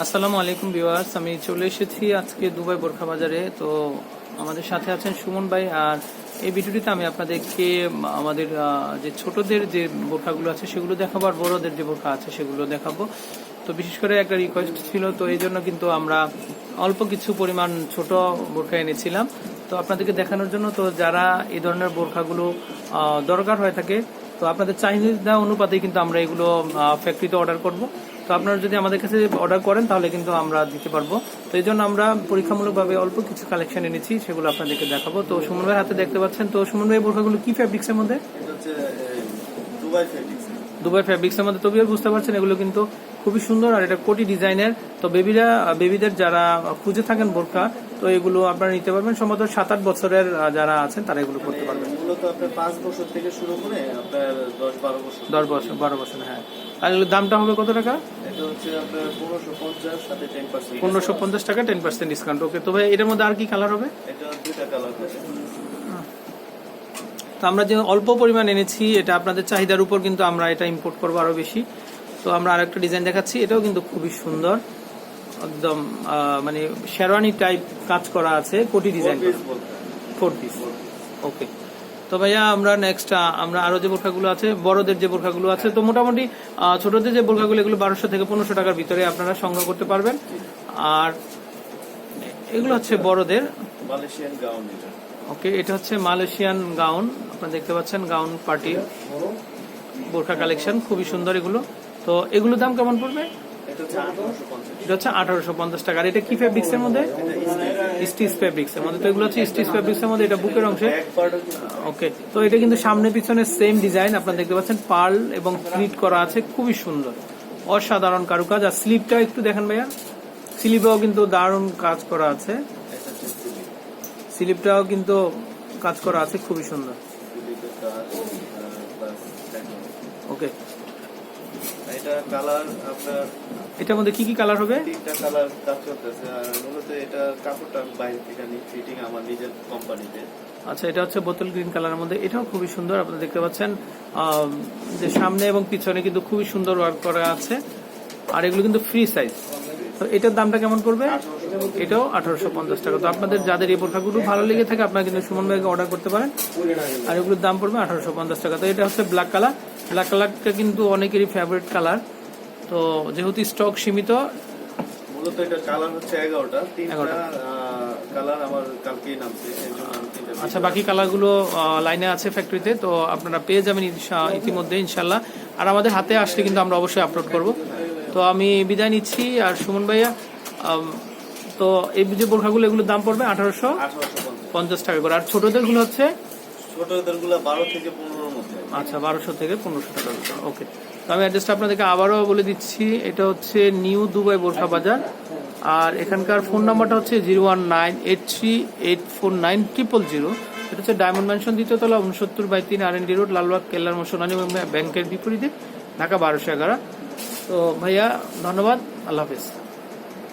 আসসালামু আলাইকুম ভিউয়ার্স, আমি চলে এসেছি আজকে দুবাই বোরখা বাজারে। তো আমাদের সাথে আছেন সুমন ভাই, আর এই ভিডিওটিতে আমি আপনাদেরকে, আমাদের যে ছোটদের যে বোরখাগুলো আছে সেগুলো দেখাবো, আর বড়দের যে বোরখা আছে সেগুলো দেখাবো। তো বিশেষ করে একটা রিকোয়েস্ট ছিল, তো এই জন্য কিন্তু আমরা অল্প কিছু পরিমাণ ছোট বোরখা এনেছিলাম। তো আপনাদেরকে দেখানোর জন্য, তো যারা এই ধরনের বোরখাগুলো দরকার হয়ে থাকে তো আপনাদের চাহিদা অনুপাতে কিন্তু আমরা এগুলো ফ্যাক্টরিতে অর্ডার করব। তো আপনারা যদি আমাদের কাছে অর্ডার করেন তাহলে কিন্তু আমরা দিতে পারব। তো এই জন্য আমরা পরীক্ষামূলকভাবে অল্প কিছু কালেকশন এনেছি সেগুলো আপনাদেরকে দেখাবো। তো সুমন ভাইয়ের হাতে দেখতে পাচ্ছেন তো সুমন ভাই বোরখাগুলো কি ফ্যাব্রিক্সের মধ্যে? দুবাই ফ্যাব্রিক্সের মধ্যে। তবিও বুঝতে পারছেন এগুলো কিন্তু খুবই সুন্দর আর এটা কোটি ডিজাইনের তো বেবিরা বেবিদের যারা খুঁজে থাকেন বোরখা তো এগুলো আপনারা নিতে পারবেন। সম্ভবত সাত আট বছরের যারা আছেন তারা এগুলো করতে পারবেন। মূলত আপনার পাঁচ বছর থেকে শুরু করে আপনার দশ বারো বছর। দশ বছর বারো বছর হ্যাঁ। আর দামটা হবে কত টাকা? পনেরোশো পঞ্চাশ টাকা টেন পার্সেন্ট ডিসকাউন্ট ওকে তবে এটার মধ্যে আর কি কালার হবে? তো আমরা যে অল্প পরিমাণ এনেছি এটা আপনাদের চাহিদার উপর কিন্তু আমরা এটা ইম্পোর্ট করব আরও বেশি। তো আমরা আরেকটা ডিজাইন দেখাচ্ছি এটাও কিন্তু খুবই সুন্দর। একদম মানে শেরওয়ানি টাইপ কাজ করা আছে কোটি ডিজাইন ফোর পিস ওকে তো ভাইয়া আমরা নেক্সট আমরা আরও যে বোরখাগুলো আছে বড়দের যে বোরখাগুলো আছে তো মোটামুটি ছোটদের যে বোরখাগুলো এগুলো বারোশো থেকে পনেরোশো টাকার ভিতরে আপনারা সংগ্রহ করতে পারবেন। আর এগুলো হচ্ছে বড়দের। মালয়েশিয়ান গাউন এটা। ওকে এটা হচ্ছে মালয়েশিয়ান গাউন আপনারা দেখতে পাচ্ছেন গাউন পার্টির বোরখা কালেকশন খুবই সুন্দর এগুলো। তো এগুলোর দাম কেমন পড়বে? এটা হচ্ছে আঠারোশো পঞ্চাশ। টাকা। আর এটা কি ফেব্রিক্স এর মধ্যে? স্টিচ ফেব্রিক্স এর মধ্যে। তো এগুলো হচ্ছে স্টিচ ফেব্রিক্স এর মধ্যে। এটা বুকের অংশে? ওকে তো এটা কিন্তু সামনে পিছনে সেম ডিজাইন আপনারা দেখতে পাচ্ছেন পার্ল এবং প্লিট করা আছে। খুবই সুন্দর। অসাধারণ কারুকাজ। আর স্লিপটা একটু দেখেন ভাইয়া। স্লিপেও কিন্তু দারুণ কাজ করা আছে। স্লিপটাও কিন্তু কাজ করা আছে। খুবই সুন্দর স্লিপের কাজ প্লাস ওকে এটা কালার আপনার এটার মধ্যে কি কি কালার হবে? তিনটা কালার কাজ করতেছে আর মূলত এটা কাপড়টা আমি বাইরে থেকে নিই ফিটিং আমার নিজের কোম্পানিতে। আচ্ছা এটা হচ্ছে বোতল গ্রিন কালারের মধ্যে। এটাও খুবই সুন্দর আপনারা দেখতে পাচ্ছেন। যে সামনে এবং পিছনে কিন্তু খুবই সুন্দর ওয়ার্ক করা আছে। আর এগুলো কিন্তু ফ্রি সাইজ তো এটার দামটা কেমন পড়বে? এটাও আঠারোশো পঞ্চাশ টাকা। তো আপনাদের যাদের এই বোরখাগুলো ভালো লেগে থাকে আপনারা কিন্তু সুমন ভাইকে অর্ডার করতে পারেন। আর এগুলোর দাম পড়বে আঠারোশো পঞ্চাশ টাকা। তো এটা হচ্ছে ব্ল্যাক কালার ব্ল্যাক কালারটা কিন্তু অনেকেরই ফেভারিট কালার তো যেহেতু স্টক সীমিত মূলত এটা কালার হচ্ছে এগারোটা। তিনটা কালার আমার কালকেই নামছে এই জন্য আমি তিনটা আচ্ছা বাকি কালারগুলো লাইনে আছে ফ্যাক্টরিতে তো আপনারা পেয়ে যাবেন ইনশা- ইতিমধ্যে ইনশাল্লাহ। আর আমাদের হাতে আসলে কিন্তু আমরা অবশ্যই আপলোড করব। তো আমি বিদায় নিচ্ছি। আর সুমন ভাইয়া তো এই যে বোরখাগুলো এগুলোর দাম পড়বে আঠারোশো পঞ্চাশ টাকা করে। আর ছোটদেরগুলো হচ্ছে? ছোটদেরগুলা বারো থেকে পনেরোর মধ্যে। আচ্ছা বারোশো থেকে পনেরোশো টাকা ওকে। তো আমি অ্যাড্রেসটা আপনাদেরকে আবারও বলে দিচ্ছি। এটা হচ্ছে নিউ দুবাই বোরখা বাজার। আর এখানকার ফোন নাম্বারটা হচ্ছে zero one nine eight three eight four nine triple zero. এটা হচ্ছে ডায়মন্ড ম্যানশন দ্বিতীয়তলা উনসত্তর বাই তিন R N D road Lalbagh কেল্লার মোশনানি ব্যাংকের বিপরীতে ঢাকা বারোশো এগারো। তো ভাইয়া ধন্যবাদ আল্লাহ হাফিজ।